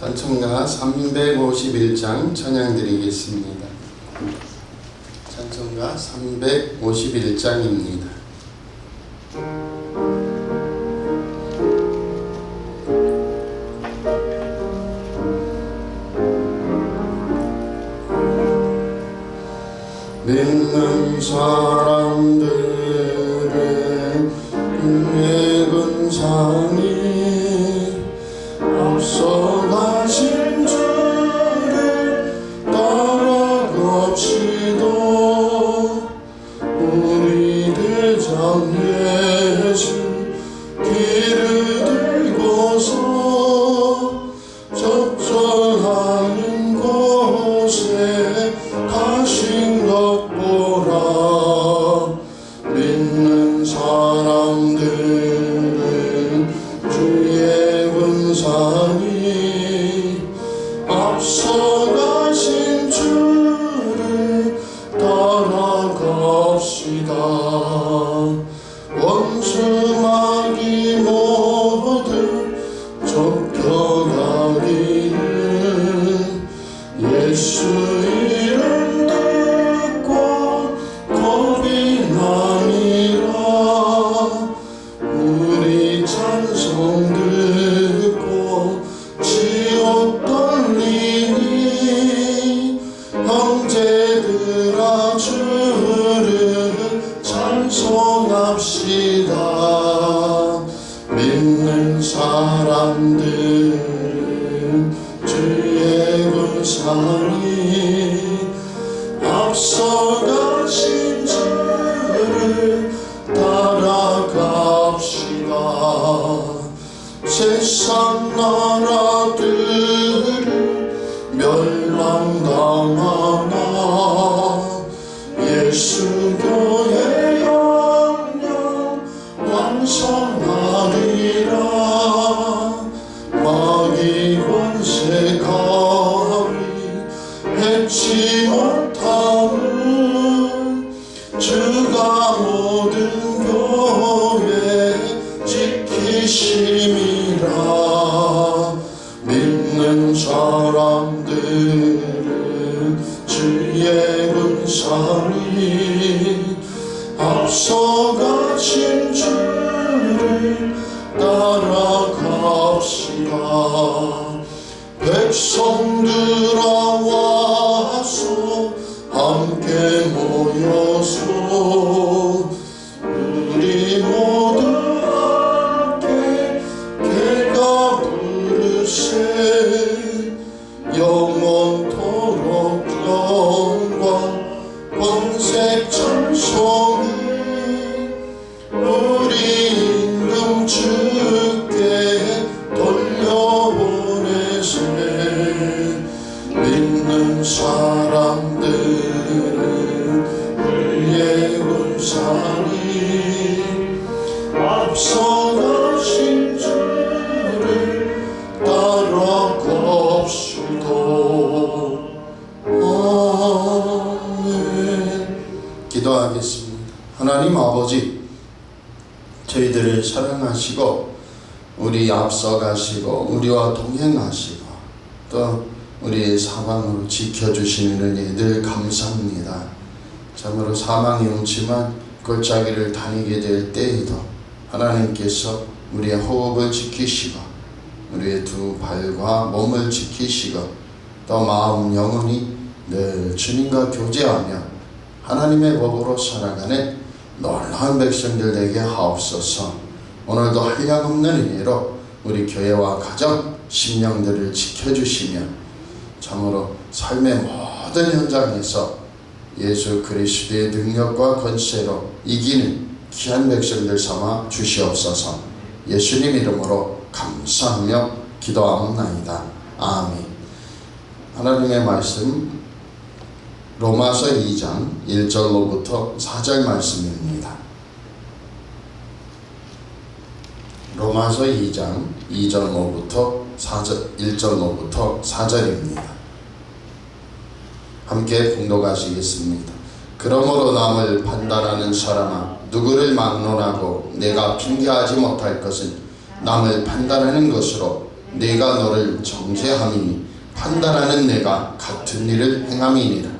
찬송가 351장 찬양 드리겠습니다. 찬송가 351장입니다. 믿는 사 사 앞서가신 주를 따라갑시다. 세상 나라들을 멸망당하나 예수 교회 영영 왕성하리라. 마귀 권세 가리 해치 못 백성들아 와서 함께 모여서 저희들을 사랑하시고 우리 앞서가시고 우리와 동행하시고 또 우리의 사방으로 지켜주시는 은혜 늘 감사합니다. 참으로 사망이 옮지만 골짜기를 다니게 될 때에도 하나님께서 우리의 호흡을 지키시고 우리의 두 발과 몸을 지키시고 또 마음 영혼이 늘 주님과 교제하며 하나님의 법으로 살아가는 놀라운 백성들 되게 하옵소서. 오늘도 한량없는 은혜로 우리 교회와 가정 심령들을 지켜주시며 참으로 삶의 모든 현장에서 예수 그리스도의 능력과 권세로 이기는 귀한 백성들 삼아 주시옵소서. 예수님 이름으로 감사하며 기도하옵나이다. 아멘. 하나님의 말씀 로마서 2장 1절로부터 4절 말씀입니다. 로마서 2장 2절로부터 4절 1절로부터 4절입니다. 함께 봉독하시겠습니다. 그러므로 남을 판단하는 사람아 누구를 막론하고 내가 핑계하지 못할 것은 남을 판단하는 것으로 내가 너를 정죄함이니 판단하는 내가 같은 일을 행함이니라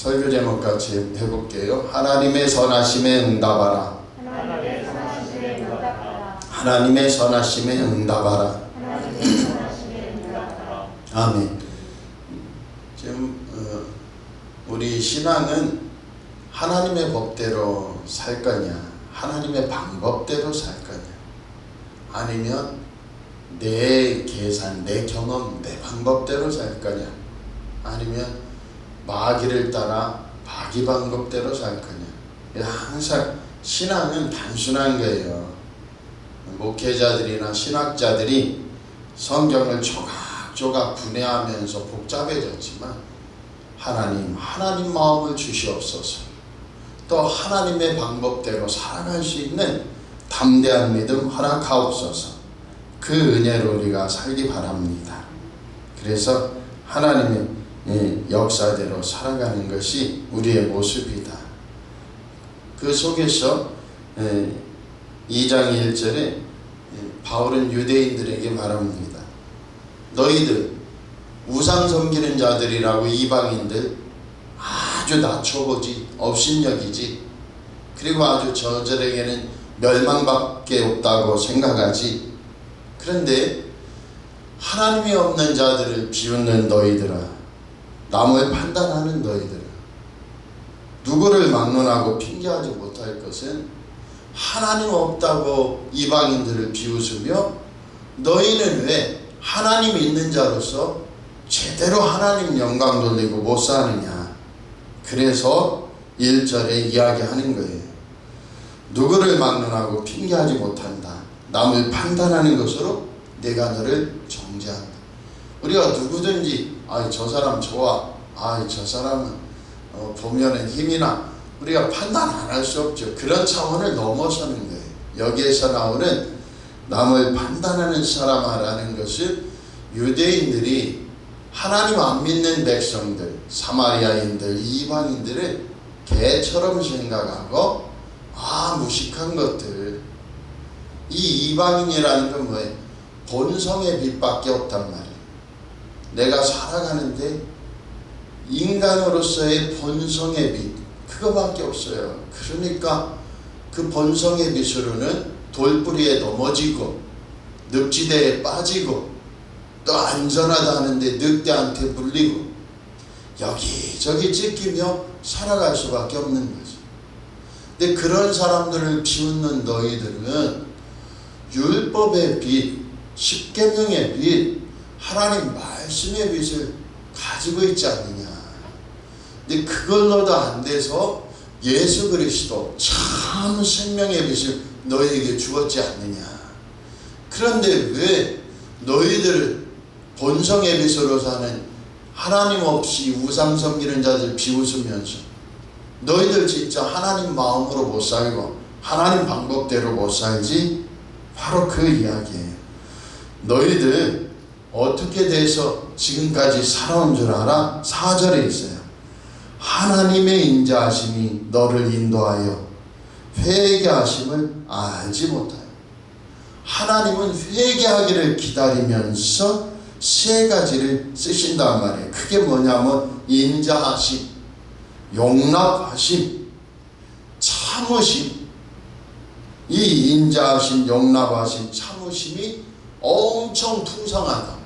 설교 제목 같이 해볼게요 하나님의 선하심에 응답하라 하나님의 선하심에 응답하라. 하나님의 선하심에 응답하라. 아멘. 지금 어, 우리 신앙은 하나님의 법대로 살 거냐, 하나님의 방법대로 살 거냐, 아니면 내 계산, 내 경험, 내 방법대로 살 거냐, 아니면 마귀를 따라 마귀 방법대로 살 거냐. 항상 신앙은 단순한 거예요. 목회자들이나 신학자들이 성경을 조각조각 분해하면서 복잡해졌지만 하나님, 하나님 마음을 주시옵소서. 또 하나님의 방법대로 살아갈 수 있는 담대한 믿음 허락하옵소서. 그 은혜로 우리가 살기 바랍니다. 그래서 하나님의 예, 역사대로 살아가는 것이 우리의 모습이다. 그 속에서 예, 2장 1절에 예, 바울은 유대인들에게 말합니다. 너희들 우상 섬기는 자들이라고 이방인들 아주 낮춰보지 업신여기지 그리고 아주 저들에게는 멸망밖에 없다고 생각하지 그런데 하나님이 없는 자들을 비웃는 너희들아 남을 판단하는 너희들아 누구를 막론하고 핑계하지 못할 것은 하나님 없다고 이방인들을 비웃으며 너희는 왜 하나님 있는 자로서 제대로 하나님 영광 돌리고 못 사느냐. 그래서 1절에 이야기하는 거예요. 누구를 막론하고 핑계하지 못한다. 남을 판단하는 것으로 내가 너를 정죄한다. 우리가 누구든지 아 저 사람 좋아. 아 저 사람은 어, 보면은 힘이나 우리가 판단 안 할 수 없죠. 그런 차원을 넘어서는 거예요. 여기에서 나오는 남을 판단하는 사람이라는 것은 유대인들이 하나님 안 믿는 백성들, 사마리아인들, 이방인들을 개처럼 생각하고 아 무식한 것들 이 이방인이라는 건 뭐예요? 본성의 빛밖에 없단 말이에요. 내가 살아가는데 인간으로서의 본성의 빛 그거밖에 없어요. 그러니까 그 본성의 빛으로는 돌뿌리에 넘어지고 늪지대에 빠지고 또 안전하다 하는데 늑대한테 물리고 여기저기 찢기며 살아갈 수밖에 없는 거죠. 근데 그런 사람들을 비웃는 너희들은 율법의 빛, 십계명의 빛, 하나님 말씀의 빛을 가지고 있지 않느냐. 근데 그걸로도 안 돼서 예수 그리스도 참 생명의 빛을 너희에게 주었지 않느냐. 그런데 왜 너희들을 본성의 빛으로 사는 하나님 없이 우상 섬기는 자들 비웃으면서 너희들 진짜 하나님 마음으로 못 살고 하나님 방법대로 못 살지? 바로 그 이야기예요. 너희들 어떻게 돼서 지금까지 살아온 줄 알아? 4절에 있어요. 하나님의 인자하심이 너를 인도하여 회개하심을 알지 못하여 하나님은 회개하기를 기다리면서 세 가지를 쓰신단 말이에요. 그게 뭐냐면 인자하심, 용납하심, 참으심. 이 인자하심, 용납하심, 참으심이 엄청 풍성하다.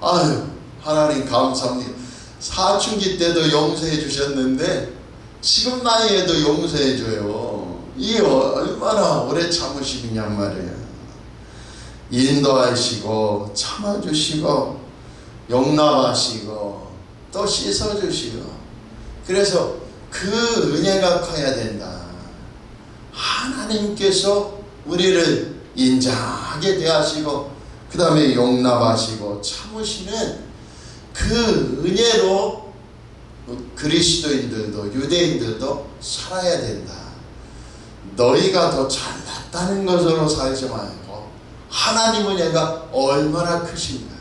아유, 하나님 감사합니다. 사춘기 때도 용서해 주셨는데 지금 나이에도 용서해 줘요. 이게 얼마나 오래 참으시느냐 말이에요. 인도하시고 참아주시고 용납하시고 또 씻어주시고 그래서 그 은혜가 커야 된다. 하나님께서 우리를 인자 하게 대하시고 그 다음에 용납하시고 참으시는 그 은혜로 그리스도인들도 유대인들도 살아야 된다. 너희가 더 잘났다는 것으로 살지 말고 하나님 은혜가 얼마나 크신가.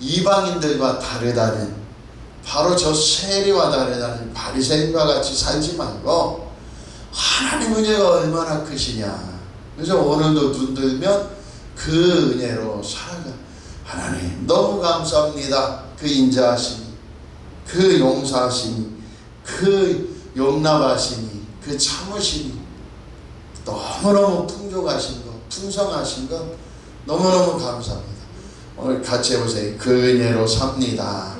이방인들과 다르다는 바로 저 세리와 다르다는 바리새인과 같이 살지 말고 하나님 은혜가 얼마나 크시냐. 그래서 오늘도 눈 들면 그 은혜로 살아가. 하나님 너무 감사합니다. 그 인자하심이, 그 용서하심이, 그 용납하심이, 그 참으심이 너무너무 풍족하신 것, 풍성하신 것 너무너무 감사합니다. 오늘 같이 해보세요. 그 은혜로 삽니다.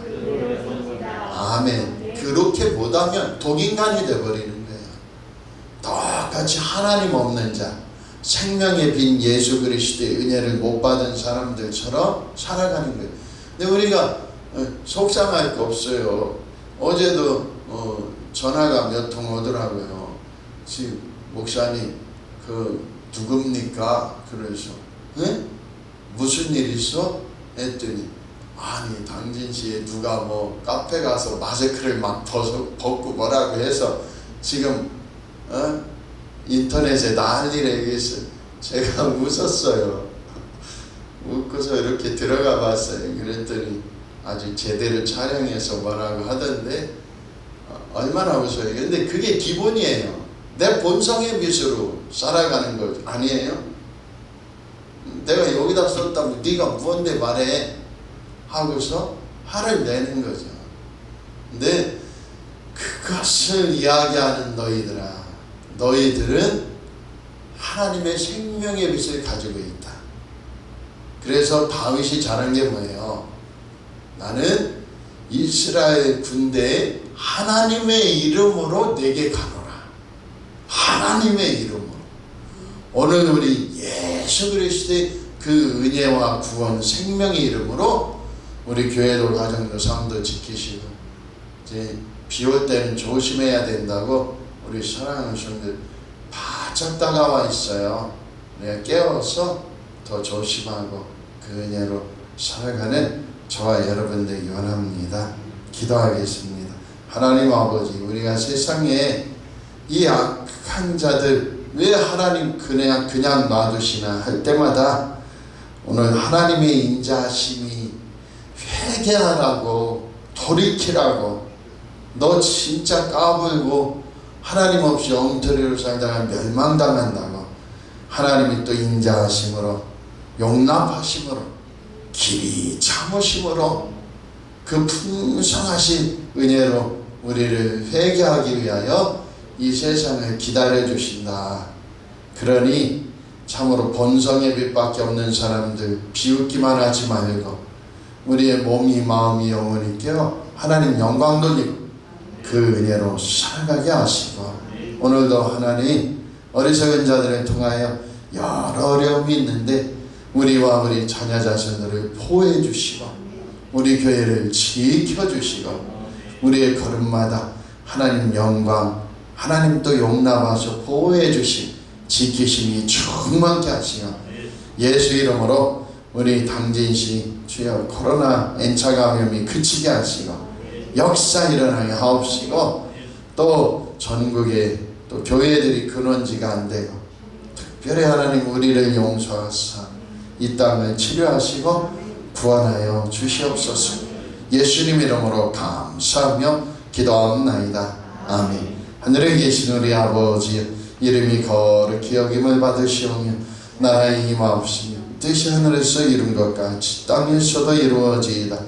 아멘. 그렇게 못하면 독인간이 되어버리는 거예요. 똑같이 하나님 없는 자, 생명의 빈 예수 그리스도의 은혜를 못 받은 사람들처럼 살아가는 거예요. 근데 우리가 어, 속상할 거 없어요. 어제도 어, 전화가 몇 통 오더라고요. 지금 목사님 그 누굽니까? 그래서 에? 무슨 일 있어? 했더니 아니 당진시에 누가 뭐 카페 가서 마스크를 막 벗고 뭐라고 해서 지금 어? 인터넷에 난리를 얘기했어요. 제가 웃었어요. 웃고서 이렇게 들어가 봤어요. 그랬더니 아주 제대로 촬영해서 뭐라고 하던데 어, 얼마나 웃어요. 근데 그게 기본이에요. 내 본성의 빛으로 살아가는 것 아니에요? 내가 여기다 썼다면 네가 뭔데 말해 하고서 화를 내는 거죠. 근데 그것을 이야기하는 너희들아 너희들은 하나님의 생명의 빛을 가지고 있다. 그래서 다윗이 잘한 게 뭐예요? 나는 이스라엘 군대에 하나님의 이름으로 내게 가노라. 하나님의 이름으로. 오늘 우리 예수 그리스도의 그 은혜와 구원 생명의 이름으로 우리 교회도 가정도 삶도 지키시고 이제 비 올 때는 조심해야 된다고 우리 사랑하는 성들 바짝 다가와 있어요. 내가 깨워서 더 조심하고 그 은혜로 살아가는 저와 여러분들 원합니다. 기도하겠습니다. 하나님 아버지 우리가 세상에 이 악한 자들 왜 하나님 그냥 그냥 놔두시나 할 때마다 오늘 하나님의 인자하심이 회개하라고 돌이키라고 너 진짜 까불고 하나님 없이 엉터리로 살다가 멸망당한다고 하나님이 또 인자하심으로 용납하심으로 길이 참으심으로 그 풍성하신 은혜로 우리를 회개하기 위하여 이 세상을 기다려 주신다. 그러니 참으로 본성의 빛밖에 없는 사람들 비웃기만 하지 말고 우리의 몸이 마음이 영혼이 깨어 하나님 영광 돌리고 그 은혜로 살아가게 하시고 오늘도 하나님 어리석은 자들을 통하여 여러 어려움이 있는데 우리와 우리 자녀 자손들을 보호해 주시고 우리 교회를 지켜 주시고 우리의 걸음마다 하나님 영광 하나님 또 용납하셔 보호해 주심 지키심이 충만케 하시며 예수 이름으로 우리 당진시 주여 코로나 N차 감염이 그치게 하시고 역사 일어나게 하옵시고 또 전국에 또 교회들이 근원지가 안 되고 특별히 하나님 우리를 용서하사 이 땅을 치료하시고 구원하여 주시옵소서. 예수님 이름으로 감사하며 기도합나이다. 아멘. 하늘에 계신 우리 아버지 이름이 거룩히 여김을 받으시오며 나라의 임하옵시며 뜻이 하늘에서 이룬 것 같이 땅에서도 이루어지이다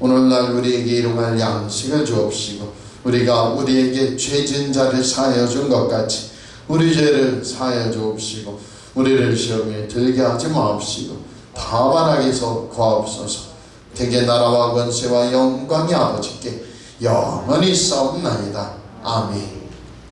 오늘날 우리에게 일용할 양식을 주옵시고 우리가 우리에게 죄진 자를 사하여 준 것 같이 우리 죄를 사하여 주옵시고 우리를 시험에 들게 하지 마옵시고 다만 악에서 구하옵소서. 대개 나라와 권세와 영광이 아버지께 영원히 싸움나이다. 아멘